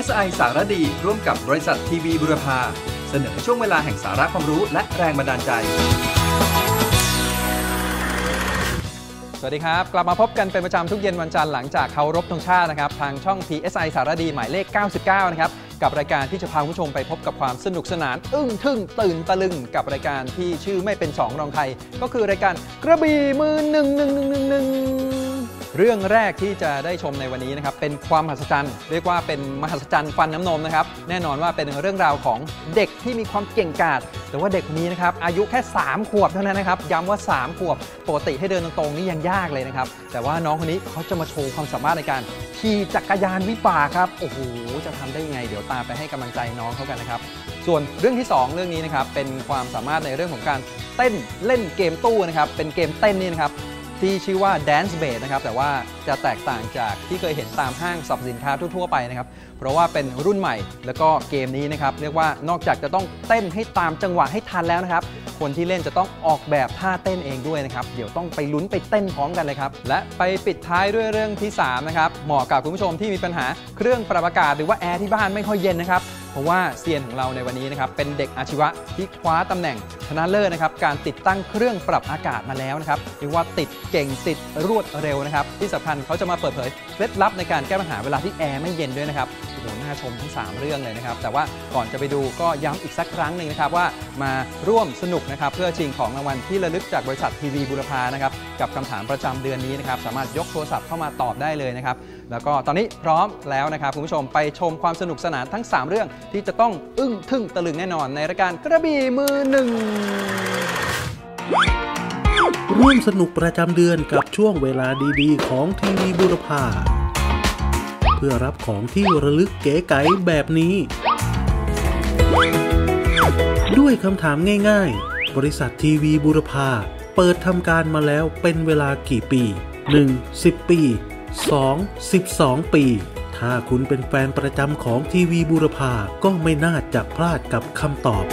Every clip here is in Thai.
PSI สารดี ร่วมกับบริษัททีวีบุรพา เสนอช่วงเวลาแห่งสาระความรู้และแรงบันดาลใจ สวัสดีครับ กลับมาพบกันเป็นประจำทุกเย็นวันจันทร์หลังจากเคารพธงชาตินะครับ ทางช่อง PSI สารดีหมายเลข 99 นะครับ กับรายการที่จะพาผู้ชมไปพบกับความสนุกสนาน อึ้งทึ่งตื่นตะลึงกับรายการที่ชื่อไม่เป็นสองรองใครก็คือรายการกระบี่มือหนึ่งหนึ่งหนึ่งหนึ่งหนึ่ง เรื่องแรกที่จะได้ชมในวันนี้นะครับเป็นความมหัศจรรย์เรียกว่าเป็นมหัศจรรย์ฟันน้ำนมนะครับแน่นอนว่าเป็นเรื่องราวของเด็กที่มีความเก่งกาจแต่ว่าเด็กคนนี้นะครับอายุแค่ 3 ขวบเท่านั้นนะครับย้ำว่า 3 ขวบปกติให้เดินตรงๆนี่ยังยากเลยนะครับแต่ว่าน้องคนนี้เขาจะมาโชว์ความสามารถในการขี่จักรยานวิบากครับโอ้โหจะทำได้ยังไง เดี๋ยวตามไปให้กำลังใจน้องเขากันนะครับส่วนเรื่องที่ 2 เรื่องนี้นะครับเป็นความสามารถในเรื่องของการเต้นเล่นเกมตู้นะครับเป็นเกมเต้นนี่นะครับ ที่ชื่อว่า Dance b a s นะครับแต่ว่าจะแตกต่างจากที่เคยเห็นตามห้างสรรพสินค้าทั่วๆไปนะครับเพราะว่าเป็นรุ่นใหม่แล้วก็เกมนี้นะครับเรียกว่านอกจากจะต้องเต้นให้ตามจังหวะให้ทันแล้วนะครับคนที่เล่นจะต้องออกแบบท่าเต้นเองด้วยนะครับ เดี๋ยวต้องไปลุ้นไปเต้นพร้อมกันเลยครับ และไปปิดท้ายด้วยเรื่องที่ 3 นะครับ เหมาะกับคุณผู้ชมที่มีปัญหาเครื่องปรับอากาศหรือว่าแอร์ที่บ้านไม่ค่อยเย็นนะครับ เพราะว่าเซียนของเราในวันนี้นะครับเป็นเด็กอาชีวะที่คว้าตำแหน่งชนะเลิศนะครับการติดตั้งเครื่องปรับอากาศมาแล้วนะครับเรียกว่าติดเก่งติดรวดเร็วนะครับที่สำคัญเขาจะมาเปิดเผยเคล็ดลับในการแก้ปัญหาเวลาที่แอร์ไม่เย็นด้วยนะครับ โอ้โหน่าชมทั้ง 3 เรื่องเลยนะครับ แต่ว่าก่อนจะไปดูก็ย้ำอีกสักครั้งหนึ่งนะครับว่ามาร่วมสนุกนะครับเพื่อชิงของรางวัลที่ระลึกจากบริษัททีวีบุรพานะครับกับคำถามประจำเดือนนี้นะครับสามารถยกโทรศัพท์เข้ามาตอบได้เลยนะครับแล้วก็ตอนนี้พร้อมแล้วนะครับคุณผู้ชมไปชมความสนุกสนานทั้ง 3 เรื่องที่จะต้องอึ้งทึ่งตะลึงแน่นอน ในรายการกระบี่มือหนึ่งร่วมสนุกประจำเดือนกับช่วงเวลาดีๆ ของทีวีบุรพา พื่อรับของที่ระลึกเก๋ไก๋แบบนี้ ด้วยคำถามง่าย ๆ บริษัททีวีบุรพาเปิดทำการมาแล้วเป็นเวลากี่ปี 1. 10 ปี 2. 12 ปี ถ้าคุณเป็นแฟนประจำของทีวีบุรพาก็ไม่น่าจะพลาดกับคำตอบ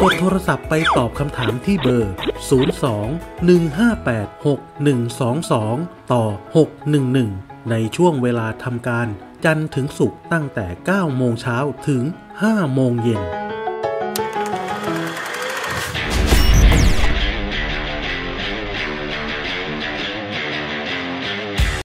กดโทรศัพท์ไปตอบคำถามที่เบอร์ 02-158-6122 ต่อ 611 ในช่วงเวลาทำการจันทร์ถึงศุกร์ตั้งแต่ 9 โมงเช้าถึง 5 โมงเย็น